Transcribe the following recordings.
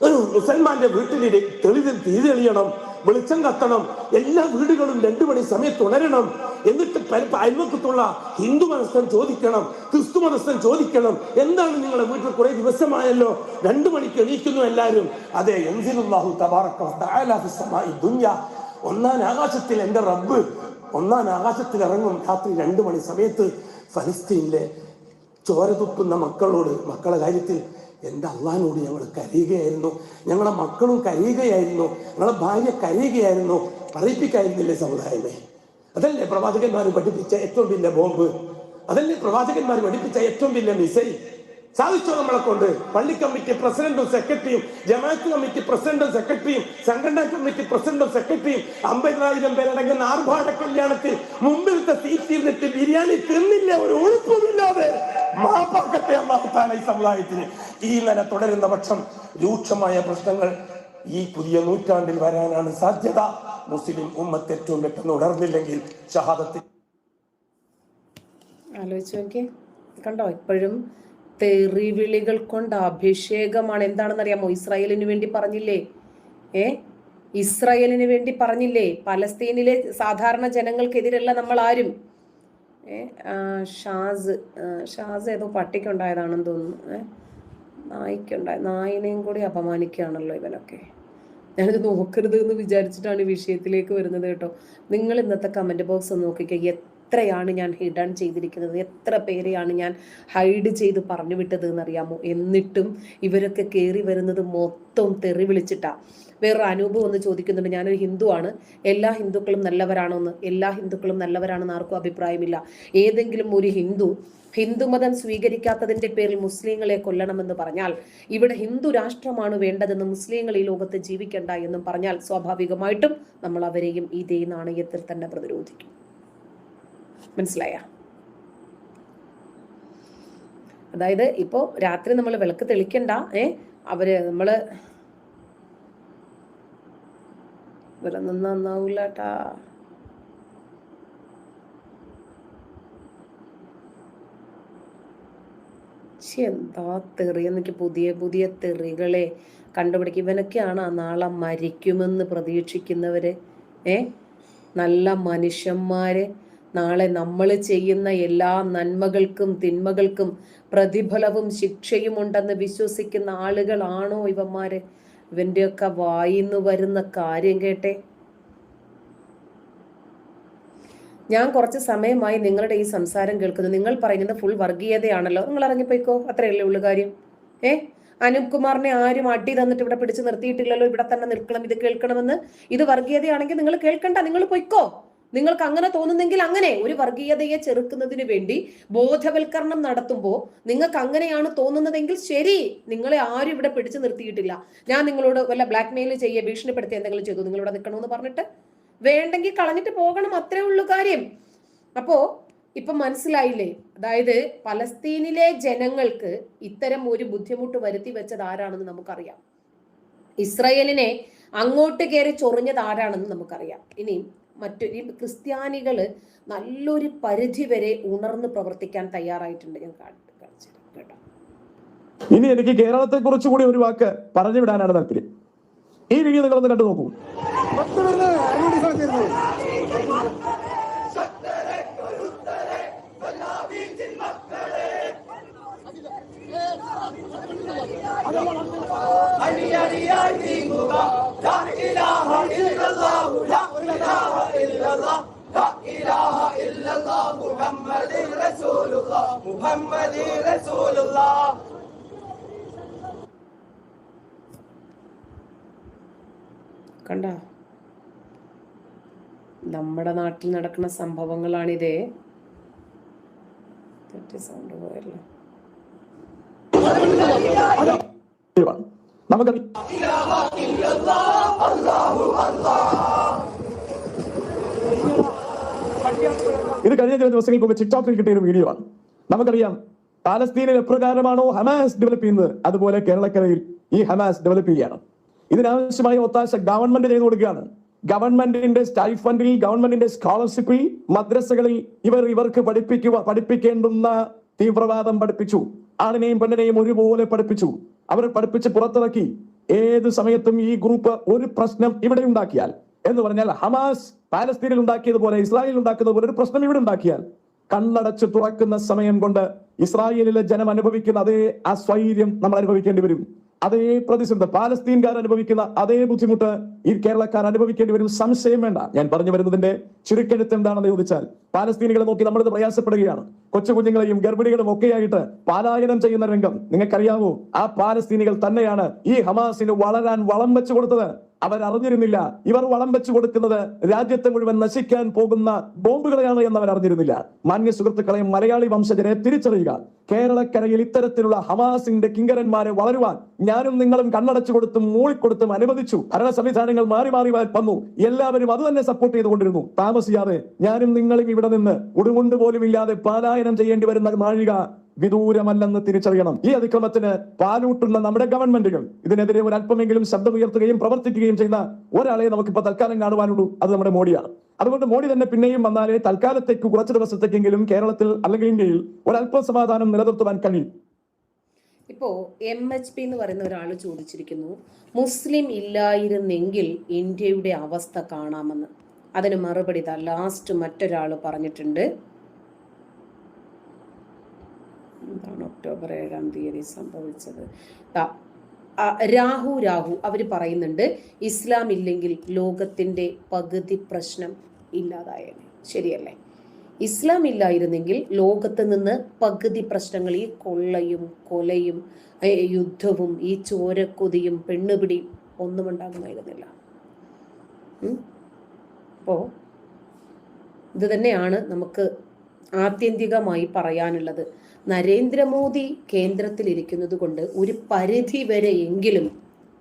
മുസൽമാന്റെ വീട്ടിൽ തെളിവിൽ തീ തെളിയണം വെളിച്ചം കത്തണം എല്ലാ വീടുകളും രണ്ടു മണി സമയത്ത് ഉണരണം എന്നിട്ട് അയൽവക്കത്തുള്ള ഹിന്ദു മതസ്ഥൻ ചോദിക്കണം ക്രിസ്തു മതസ്ഥൻ ചോദിക്കണം എന്താണ് നിങ്ങളുടെ വീട്ടിൽ കുറെ ദിവസമായല്ലോ രണ്ടു മണിക്ക് എണീക്കുന്നു എല്ലാവരും. അതെ എന്തിനാഹു ദുനിയ. ഒന്നാം ആകാശത്തിൽ എന്റെ റബ്ബ് ഒന്നാം ആകാശത്തിൽ ഇറങ്ങും രാത്രി രണ്ടു മണി സമയത്ത് ഫലസ്തീനിലെ ചോര തുപ്പുന്ന മക്കളോട് മക്കളെ കാര്യത്തിൽ എന്റെ അള്ളഹാനോട് ഞങ്ങൾ കരയുകയായിരുന്നു. ഞങ്ങളെ മക്കളും കരയുകയായിരുന്നു. ഞങ്ങളെ ഭാര്യ കരയുകയായിരുന്നു. പറയിപ്പിക്കായിരുന്നില്ലേ സമുദായമേ? അതല്ലേ പ്രവാചകന്മാർ പഠിപ്പിച്ച ഏറ്റവും വലിയ ബോംബ്? അതല്ലേ പ്രവാചകന്മാർ പഠിപ്പിച്ച ഏറ്റവും വലിയ മിസൈൽ? സാധിച്ചോ നമ്മളെ കൊണ്ട്? പള്ളി കമ്മിറ്റി പ്രസിഡന്റും സെക്രട്ടറിയും ജമാഅത്ത് കമ്മിറ്റി പ്രസിഡന്റും സെക്രട്ടറിയും സംഘടനാ കമ്മിറ്റി പ്രസിഡന്റും സെക്രട്ടറിയും അമ്പതിനായിരം പേരടങ്ങുന്ന ആർഭാട കല്യാണത്തിൽ മുമ്പിലത്തെ സീറ്റ് ഇരുന്നിട്ട് ബിരിയാണി തിന്നില്ല ഒരു ഒഴുപ്പുമില്ലാതെ മാപ്പാക്കത്തെ അള്ളാഹുത്താല ഈ സമുദായത്തിന്. ഈ നില തുടരുന്ന പക്ഷം രൂക്ഷമായ പ്രശ്നങ്ങൾ ഈ പുതിയ നൂറ്റാണ്ടിൽ വരാനാണ് സാധ്യത. മുസ്ലിം ഉമ്മത്ത് ഏറ്റവും പെട്ടെന്ന് ഉണർന്നില്ലെങ്കിൽ ആലോചിച്ച് നോക്കി കണ്ടോ? ഇപ്പോഴും തെറിവിളികൾ കൊണ്ട് അഭിഷേകമാണ്. എന്താണെന്ന് അറിയാമോ ഇസ്രായേലിന് വേണ്ടി പറഞ്ഞില്ലേ? ഏ? ഇസ്രായേലിന് വേണ്ടി പറഞ്ഞില്ലേ? പലസ്തീനിലെ സാധാരണ ജനങ്ങൾക്കെതിരല്ല നമ്മൾ ആരും. ഏ? ഷാസ് ഷാസ് ഏതോ പട്ടിക്കുണ്ടായതാണെന്ന് തോന്നുന്നു. ഏ? നായ്ക്കുണ്ടായ നായിനെയും കൂടി അപമാനിക്കുകയാണല്ലോ ഇവനൊക്കെ. ഞാനിത് നോക്കരുത് എന്ന് വിചാരിച്ചിട്ടാണ് ഈ വിഷയത്തിലേക്ക് വരുന്നത് കേട്ടോ. നിങ്ങൾ ഇന്നത്തെ കമന്റ് ബോക്സ് നോക്കിക്കുക എത്രയാണ് ഞാൻ ഹിഡൺ ചെയ്തിരിക്കുന്നത്? എത്ര പേരെയാണ് ഞാൻ ഹൈഡ് ചെയ്ത് പറഞ്ഞു വിട്ടത് എന്നറിയാമോ? എന്നിട്ടും ഇവരൊക്കെ കയറി വരുന്നത് മൊത്തം തെറി വിളിച്ചിട്ടാ. വേറൊരു അനൂപം ഒന്ന് ചോദിക്കുന്നുണ്ട് ഞാനൊരു ഹിന്ദുവാണ്. എല്ലാ ഹിന്ദുക്കളും നല്ലവരാണോന്ന്? എല്ലാ ഹിന്ദുക്കളും നല്ലവരാണെന്ന് ആർക്കും അഭിപ്രായമില്ല. ഏതെങ്കിലും ഒരു ഹിന്ദു ഹിന്ദുമതം സ്വീകരിക്കാത്തതിന്റെ പേരിൽ മുസ്ലിങ്ങളെ കൊല്ലണമെന്ന് പറഞ്ഞാൽ ഇവിടെ ഹിന്ദു രാഷ്ട്രമാണ് വേണ്ടതെന്ന് മുസ്ലിങ്ങൾ ഈ ലോകത്ത് ജീവിക്കണ്ട എന്നും പറഞ്ഞാൽ സ്വാഭാവികമായിട്ടും നമ്മൾ അവരെയും ഇതേ നാണയത്തിൽ തന്നെ പ്രതിരോധിക്കും. മനസ്സിലായ? അതായത് ഇപ്പോ രാത്രി നമ്മൾ വിളക്ക് തെളിക്കണ്ട ഏ? അവർ നമ്മൾ ഇവിടെ നിന്ന് നന്നാവൂലട്ടാ. ശ്ശെ, എന്താ തെറി എന്നൊക്കെ പുതിയ പുതിയ തെറികളെ കണ്ടുപിടിക്കും. ഇവനൊക്കെയാണ് ആ നാളെ മരിക്കുമെന്ന് പ്രതീക്ഷിക്കുന്നവര് ഏ? നല്ല മനുഷ്യന്മാര്. നാളെ നമ്മൾ ചെയ്യുന്ന എല്ലാ നന്മകൾക്കും തിന്മകൾക്കും പ്രതിഫലവും ശിക്ഷയും ഉണ്ടെന്ന് വിശ്വസിക്കുന്ന ആളുകളാണോ ഇവന്മാര്? ഇവന്റെയൊക്കെ വായിന്ന് വരുന്ന കാര്യം കേട്ടെ. ഞാൻ കുറച്ച് സമയമായി നിങ്ങളുടെ ഈ സംസാരം കേൾക്കുന്നു. നിങ്ങൾ പറയുന്നത് ഫുൾ വർഗീയതയാണല്ലോ. നിങ്ങൾ ഇറങ്ങിപ്പോയിക്കോ അത്രയല്ലേ ഉള്ളു കാര്യം. ഏ? അനൂപ് കുമാറിനെ ആരും അടി തന്നിട്ട് ഇവിടെ പിടിച്ചു നിർത്തിയിട്ടില്ലല്ലോ. ഇവിടെ തന്നെ നിൽക്കണം ഇത് കേൾക്കണമെന്ന്. ഇത് വർഗീയതയാണെങ്കിൽ നിങ്ങൾ കേൾക്കണ്ട. നിങ്ങൾ പൊയ്ക്കോ. നിങ്ങൾക്ക് അങ്ങനെ തോന്നുന്നെങ്കിൽ അങ്ങനെ ഒരു വർഗീയതയെ ചെറുക്കുന്നതിന് വേണ്ടി ബോധവൽക്കരണം നടത്തുമ്പോൾ നിങ്ങൾക്ക് അങ്ങനെയാണ് തോന്നുന്നതെങ്കിൽ ശരി നിങ്ങളെ ആരും ഇവിടെ പിടിച്ചു നിർത്തിയിട്ടില്ല. ഞാൻ നിങ്ങളോട് വല്ല ബ്ലാക്ക് മെയിൽ ചെയ്യുക ഭീഷണിപ്പെടുത്തി എന്തെങ്കിലും ചെയ്തു നിങ്ങൾ ഇവിടെ നിൽക്കണമെന്ന് പറഞ്ഞിട്ട് വേണ്ടെങ്കിൽ കളഞ്ഞിട്ട് പോകണം അത്രേ ഉള്ളൂ കാര്യം. അപ്പോ ഇപ്പൊ മനസ്സിലായില്ലേ? അതായത് പലസ്തീനിലെ ജനങ്ങൾക്ക് ഇത്തരം ഒരു ബുദ്ധിമുട്ട് വരുത്തി വെച്ചത് ആരാണെന്ന് നമുക്കറിയാം. ഇസ്രയേലിനെ അങ്ങോട്ട് കയറി ചൊറിഞ്ഞത് ആരാണെന്ന് നമുക്കറിയാം. ഇനി മറ്റു ഈ ക്രിസ്ത്യാനികൾ നല്ലൊരു പരിധി വരെ ഉണർന്ന് പ്രവർത്തിക്കാൻ തയ്യാറായിട്ടുണ്ട് ഞാൻ കാണിച്ചു കേട്ടോ. ഇനി എനിക്ക് കേരളത്തെ കുറിച്ച് കൂടി ഒരു വാക്ക് പറഞ്ഞു വിടാനാണ് താല്പര്യം. ഈ വീഡിയോ നിങ്ങളൊന്ന് കണ്ടു നോക്കൂ. കണ്ട? നമ്മുടെ നാട്ടിൽ നടക്കുന്ന സംഭവങ്ങളാണിതേ. തെറ്റി സൗണ്ട് പോയല്ലോ. നമുക്കറിയാം ഇത് കഴിഞ്ഞ ചില ദിവസങ്ങൾക്ക് മുമ്പ് ടിക്ടോക്കിൽ കിട്ടിയ ഒരു വീഡിയോ ആണ്. നമുക്കറിയാം പാലസ്തീനിൽ എപ്രകാരമാണോ ഹമാസ് ഡെവലപ്പ് ചെയ്യുന്നത്? അതുപോലെ കേരളക്കരയിൽ ഈ ഹമാസ് ഡെവലപ്പ് ചെയ്യുകയാണ്. ഇതിനാവശ്യമായ ഒത്താശ ഗവൺമെന്റ് ചെയ്തു കൊടുക്കുകയാണ്. ഗവൺമെന്റിന്റെ സ്റ്റൈഫണ്ടിൽ ഗവൺമെന്റിന്റെ സ്കോളർഷിപ്പിൽ മദ്രസകളിൽ ഇവർ ഇവർക്ക് പഠിപ്പിക്കുക പഠിപ്പിക്കേണ്ടുന്ന തീവ്രവാദം പഠിപ്പിച്ചു. ആണിനെയും പെണ്ണിനെയും ഒരുപോലെ പഠിപ്പിച്ചു. അവർ പഠിപ്പിച്ച് പുറത്തിറക്കി. ഏത് സമയത്തും ഈ ഗ്രൂപ്പ് ഒരു പ്രശ്നം ഇവിടെ ഉണ്ടാക്കിയാൽ എന്ന് പറഞ്ഞാൽ ഹമാസ് പാലസ്തീനിൽ ഉണ്ടാക്കിയതുപോലെ ഇസ്രായേലിൽ ഉണ്ടാക്കുന്നത് പോലെ ഒരു പ്രശ്നം ഇവിടെ ഉണ്ടാക്കിയാൽ കണ്ണടച്ച് തുറക്കുന്ന സമയം കൊണ്ട് ഇസ്രായേലിലെ ജനം അനുഭവിക്കുന്ന അതേ അസ്വൈര്യം നമ്മൾ അനുഭവിക്കേണ്ടി വരും. അതേ പ്രതിസന്ധി പാലസ്തീൻകാർ അനുഭവിക്കുന്ന അതേ ബുദ്ധിമുട്ട് ഈ കേരളക്കാർ അനുഭവിക്കേണ്ടി വരും. സംശയം വേണ്ട. ഞാൻ പറഞ്ഞു വരുന്നതിന്റെ ചുരുക്കെഴുത്ത് എന്താണെന്ന് ചോദിച്ചാൽ പാലസ്തീനികളെ നോക്കി നമ്മളിത് പ്രയാസപ്പെടുകയാണ്. കൊച്ചു കുഞ്ഞുങ്ങളെയും ഗർഭിണികളും ഒക്കെയായിട്ട് പാലായനം ചെയ്യുന്ന രംഗം. നിങ്ങൾക്കറിയാമോ ആ പാലസ്തീനികൾ തന്നെയാണ് ഈ ഹമാസിന് വളരാൻ വളം വെച്ചു കൊടുത്തത്. അവർ അറിഞ്ഞിരുന്നില്ല ഇവർ വളം വെച്ചു കൊടുക്കുന്നത് രാജ്യത്തെ മുഴുവൻ നശിക്കാൻ പോകുന്ന ബോംബുകളെയാണ് എന്ന് അവർ അറിഞ്ഞിരുന്നില്ല മാന്യ സുഹൃത്തുക്കളെ മലയാളി വംശജരെ തിരിച്ചറിയുക. കേരളക്കരയിൽ ഇത്തരത്തിലുള്ള ഹമാസിന്റെ കിങ്കരന്മാരെ വളരുവാൻ ഞാനും നിങ്ങളും കണ്ണടച്ചു കൊടുത്തും മൂളിക്കൊടുത്തും അനുവദിച്ചു. ഭരണ സംവിധാനങ്ങൾ മാറി മാറി വന്നു. എല്ലാവരും അത് തന്നെ സപ്പോർട്ട് ചെയ്തുകൊണ്ടിരുന്നു താമസിയാതെ ഞാനും നിങ്ങളും ഇവിടെ നിന്ന് ഉടുമുണ്ട് പോലും ഇല്ലാതെ പാലായനം ചെയ്യേണ്ടി വരുന്ന നാഴിക വിദൂരമല്ലെന്ന് തിരിച്ചറിയണം. ഈ അതിക്രമത്തിന് പാലൂട്ടുള്ള നമ്മുടെ ഗവൺമെന്റുകൾ ഇതിനെതിരെ ഒരു അല്പമെങ്കിലും ശബ്ദമുയർത്തുകയും പ്രവർത്തിക്കുകയും ചെയ്യുന്ന ഒരാളെ നമുക്കിപ്പോ തൽക്കാലം കാണുവാനുള്ളൂ. അത് നമ്മുടെ മോഡിയാണ്. അതുകൊണ്ട് മോഡി തന്നെ പിന്നെയും വന്നാലേ തൽക്കാലത്തേക്ക് കുറച്ച് ദിവസത്തേക്കെങ്കിലും കേരളത്തിൽ അല്ലെങ്കിൽ ഇന്ത്യയിൽ ഒരല്പം സമാധാനം നിലനിർത്തുവാൻ കഴിയും. ഇപ്പോ എം എച്ച് പി എന്ന് പറയുന്ന ഒരാൾ ചോദിച്ചിരിക്കുന്നു മുസ്ലിം ഇല്ലായിരുന്നെങ്കിൽ ഇന്ത്യയുടെ അവസ്ഥ കാണാമെന്ന്. അതിന് മറുപടി ലാസ്റ്റ് മറ്റൊരാൾ പറഞ്ഞിട്ടുണ്ട്. എന്താണ് ഒക്ടോബർ ഏഴാം തീയതി സംഭവിച്ചത്? രാഹു രാഹു അവർ പറയുന്നുണ്ട് ഇസ്ലാം ഇല്ലെങ്കിൽ ലോകത്തിന്റെ പകുതി പ്രശ്നം ഇല്ലാതായേനെ. ശരിയല്ലേ? ഇസ്ലാം ഇല്ലായിരുന്നെങ്കിൽ ലോകത്ത് നിന്ന് പകുതി പ്രശ്നങ്ങൾ ഈ കൊള്ളയും കൊലയും യുദ്ധവും ഈ ചോരക്കൊതിയും പെണ്ണുപിടിയും ഒന്നും ഉണ്ടാകുമായിരുന്നില്ല. അപ്പോൾ അപ്പോ ഇത് തന്നെയാണ് നമുക്ക് ആത്യന്തികമായി പറയാനുള്ളത്. നരേന്ദ്രമോദി കേന്ദ്രത്തിൽ ഇരിക്കുന്നത് കൊണ്ട് ഒരു പരിധി വരെ എങ്കിലും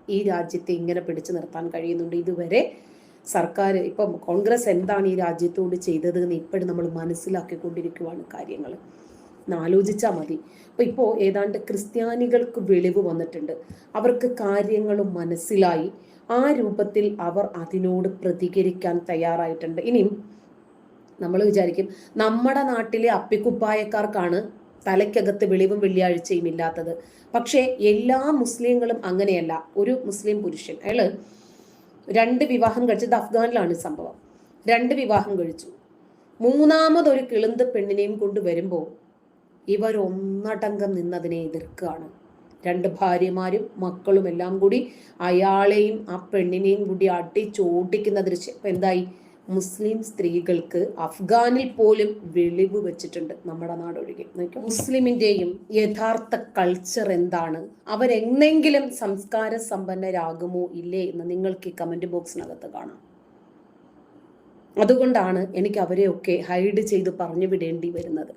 ഈ രാജ്യത്തെ ഇങ്ങനെ പിടിച്ചു നിർത്താൻ കഴിയുന്നുണ്ട്. ഇതുവരെ സർക്കാർ ഇപ്പം കോൺഗ്രസ് എന്താണ് ഈ രാജ്യത്തോട് ചെയ്തത് എന്ന് ഇപ്പോഴും നമ്മൾ മനസ്സിലാക്കിക്കൊണ്ടിരിക്കുവാണ് കാര്യങ്ങൾ. ആലോചിച്ചാൽ മതി. അപ്പം ഇപ്പോൾ ഏതാണ്ട് ക്രിസ്ത്യാനികൾക്ക് വെളിവ് വന്നിട്ടുണ്ട്. അവർക്ക് കാര്യങ്ങൾ മനസ്സിലായി. ആ രൂപത്തിൽ അവർ അതിനോട് പ്രതികരിക്കാൻ തയ്യാറായിട്ടുണ്ട്. ഇനിയും നമ്മൾ വിചാരിക്കും നമ്മുടെ നാട്ടിലെ അപ്പിക്കുപ്പായക്കാർക്കാണ് തലയ്ക്കകത്ത് വെളിവും വെള്ളിയാഴ്ചയും ഇല്ലാത്തത്. പക്ഷേ എല്ലാ മുസ്ലിങ്ങളും അങ്ങനെയല്ല. ഒരു മുസ്ലിം പുരുഷൻ അയാൾ രണ്ട് വിവാഹം കഴിച്ചത് അഫ്ഗാനിലാണ് സംഭവം. രണ്ട് വിവാഹം കഴിച്ചു. മൂന്നാമതൊരു കിളുന്ത് പെണ്ണിനെയും കൊണ്ട് വരുമ്പോൾ ഇവർ ഒന്നടങ്കം നിന്നതിനെ എതിർക്കുകയാണ്. രണ്ട് ഭാര്യമാരും മക്കളും എല്ലാം കൂടി അയാളെയും ആ പെണ്ണിനെയും കൂടി അടിച്ചോട്ടിക്കുന്ന ദൃശ്യം. എന്തായി? മുസ്ലിം സ്ത്രീകൾക്ക് അഫ്ഗാനിൽ പോലും വെളിവ് വെച്ചിട്ടുണ്ട് നമ്മുടെ നാടൊഴികെ. മുസ്ലിമിന്റെയും യഥാർത്ഥ കൾച്ചർ എന്താണ്? അവരെന്നെങ്കിലും സംസ്കാര സമ്പന്നരാകുമോ ഇല്ലേ എന്ന് നിങ്ങൾക്ക് ഈ കമന്റ് ബോക്സിനകത്ത് കാണാം. അതുകൊണ്ടാണ് എനിക്ക് അവരെയൊക്കെ ഹൈഡ് ചെയ്ത് പറഞ്ഞു വിടേണ്ടി വരുന്നത്.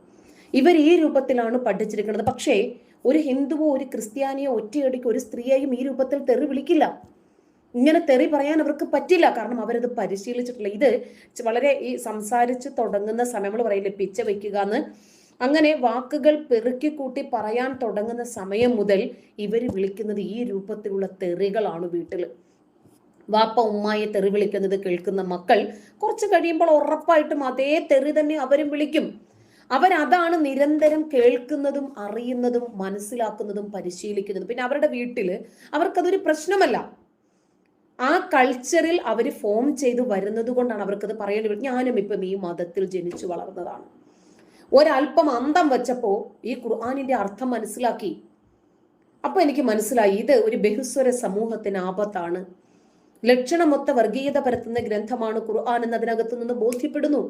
ഇവർ ഈ രൂപത്തിലാണ് പഠിച്ചിരിക്കുന്നത്. പക്ഷേ ഒരു ഹിന്ദുവോ ഒരു ക്രിസ്ത്യാനിയോ ഒറ്റയടിക്ക് ഒരു സ്ത്രീയെയും ഈ രൂപത്തിൽ തെറി വിളിക്കില്ല. ഇങ്ങനെ തെറി പറയാൻ അവർക്ക് പറ്റില്ല. കാരണം അവരത് പരിശീലിച്ചിട്ടില്ല. ഇത് വളരെ ഈ സംസാരിച്ച് തുടങ്ങുന്ന സമയം നമ്മൾ പറയില്ലേ പിച്ച വയ്ക്കുക എന്ന് അങ്ങനെ വാക്കുകൾ പെറുക്കി കൂട്ടി പറയാൻ തുടങ്ങുന്ന സമയം മുതൽ ഇവർ വിളിക്കുന്നത് ഈ രൂപത്തിലുള്ള തെറികളാണ് വീട്ടിൽ വാപ്പ ഉമ്മായി തെറി വിളിക്കുന്നത് കേൾക്കുന്ന മക്കൾ കുറച്ച് കഴിയുമ്പോൾ ഉറപ്പായിട്ടും അതേ തെറി തന്നെ അവരും വിളിക്കും. അവരതാണ് നിരന്തരം കേൾക്കുന്നതും അറിയുന്നതും മനസ്സിലാക്കുന്നതും പരിശീലിക്കുന്നതും. പിന്നെ അവരുടെ വീട്ടിൽ അവർക്കതൊരു പ്രശ്നമല്ല. ആ കൾച്ചറിൽ അവർ ഫോം ചെയ്ത് വരുന്നത് കൊണ്ടാണ് അവർക്കത് പറയേണ്ടി ഞാനും ഇപ്പം ഈ മതത്തിൽ ജനിച്ചു വളർന്നതാണ്. ഒരല്പം അന്തം വെച്ചപ്പോൾ ഈ ഖുർആാനിന്റെ അർത്ഥം മനസ്സിലാക്കി. അപ്പോൾ എനിക്ക് മനസ്സിലായി ഇത് ഒരു ബഹുസ്വര സമൂഹത്തിന് ആപത്താണ്. ലക്ഷണമൊത്ത വർഗീയത പരത്തുന്ന ഗ്രന്ഥമാണ് ഖുർആൻ എന്ന് അതിനകത്തു നിന്ന് ബോധ്യപ്പെടുന്നു.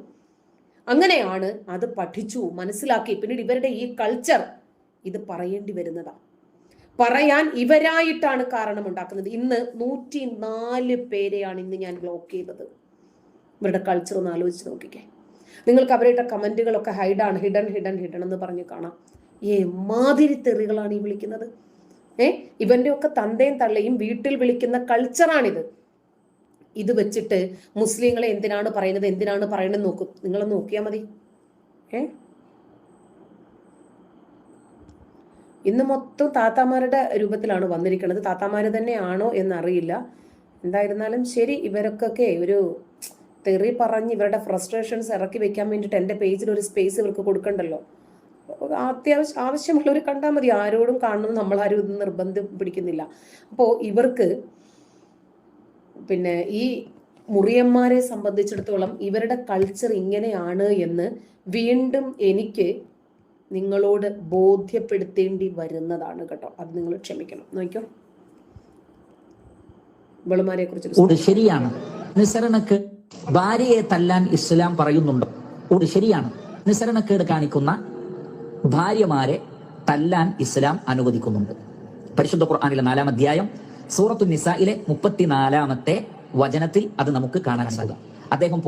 അങ്ങനെയാണ് അത് പഠിച്ചു മനസ്സിലാക്കി. പിന്നീട് ഇവരുടെ ഈ കൾച്ചർ ഇത് പറയേണ്ടി വരുന്നതാ പറയാൻ ഇവരായിട്ടാണ് കാരണം ഉണ്ടാക്കുന്നത്. ഇന്ന് നൂറ്റി നാല് പേരെയാണ് ഇന്ന് ഞാൻ ബ്ലോക്ക് ചെയ്തത് ഇവരുടെ കൾച്ചർ ഒന്ന് ആലോചിച്ച് നോക്കിക്കേ. നിങ്ങൾക്ക് അവരുടെ കമന്റുകളൊക്കെ ഹൈഡാണ് ഹിഡൻ ഹിഡൻ ഹിഡൻ എന്ന് പറഞ്ഞ് കാണാം. മാതിരി തെറികളാണ് ഈ വിളിക്കുന്നത്. ഏ? ഇവന്റെ ഒക്കെ തന്തയും തള്ളയും വീട്ടിൽ വിളിക്കുന്ന കൾച്ചറാണിത് ഇത് വെച്ചിട്ട് മുസ്ലിങ്ങളെ എന്തിനാണ് പറയുന്നത്? എന്തിനാണ് പറയുന്നത്? നോക്കും. നിങ്ങളെ നോക്കിയാൽ മതി. ഏ? ഇന്ന് മൊത്തം താത്താമാരുടെ രൂപത്തിലാണ് വന്നിരിക്കുന്നത് താത്താമാര് തന്നെയാണോ എന്നറിയില്ല. എന്തായിരുന്നാലും ശരി ഇവർക്കൊക്കെ ഒരു തെറി പറഞ്ഞ് ഇവരുടെ ഫ്രസ്ട്രേഷൻസ് ഇറക്കി വെക്കാൻ വേണ്ടിയിട്ട് എന്റെ പേജിൽ ഒരു സ്പേസ് ഇവർക്ക് കൊടുക്കണ്ടല്ലോ. അത്യാവശ്യം ആവശ്യമുള്ളവർ കണ്ടാൽ മതി. ആരോടും കാണണം നമ്മൾ ആരും ഇത് നിർബന്ധം പിടിക്കുന്നില്ല. അപ്പോൾ ഇവർക്ക് പിന്നെ ഈ മുറിയന്മാരെ സംബന്ധിച്ചിടത്തോളം ഇവരുടെ കൾച്ചർ ഇങ്ങനെയാണ് എന്ന് വീണ്ടും എനിക്ക് നിങ്ങളോട് ബോധ്യപ്പെടുത്തേണ്ടി വരുന്നതാണ് കേട്ടോ. അത് നിങ്ങൾ ക്ഷമിക്കണം. നോക്കിയോ വെളുമാരെ കുറിച്ച് ശരിയാണ്. നിസരണക്ക് ഭാര്യയെ തല്ലാൻ ഇസ്ലാം പറയുന്നുണ്ടോ. ഓട് ശരിയാണ്. നിസരണക്കേട് കാണിക്കുന്ന ഭാര്യമാരെ തല്ലാൻ ഇസ്ലാം അനുവദിക്കുന്നുണ്ട്. പരിശുദ്ധ ഖുർആാനിലെ നാലാം അധ്യായം സൂറത്തു നിസയിലെ മുപ്പത്തിനാലാമത്തെ വചനത്തിൽ അത് നമുക്ക് കാണാൻ സാധിക്കും. അദ്ദേഹം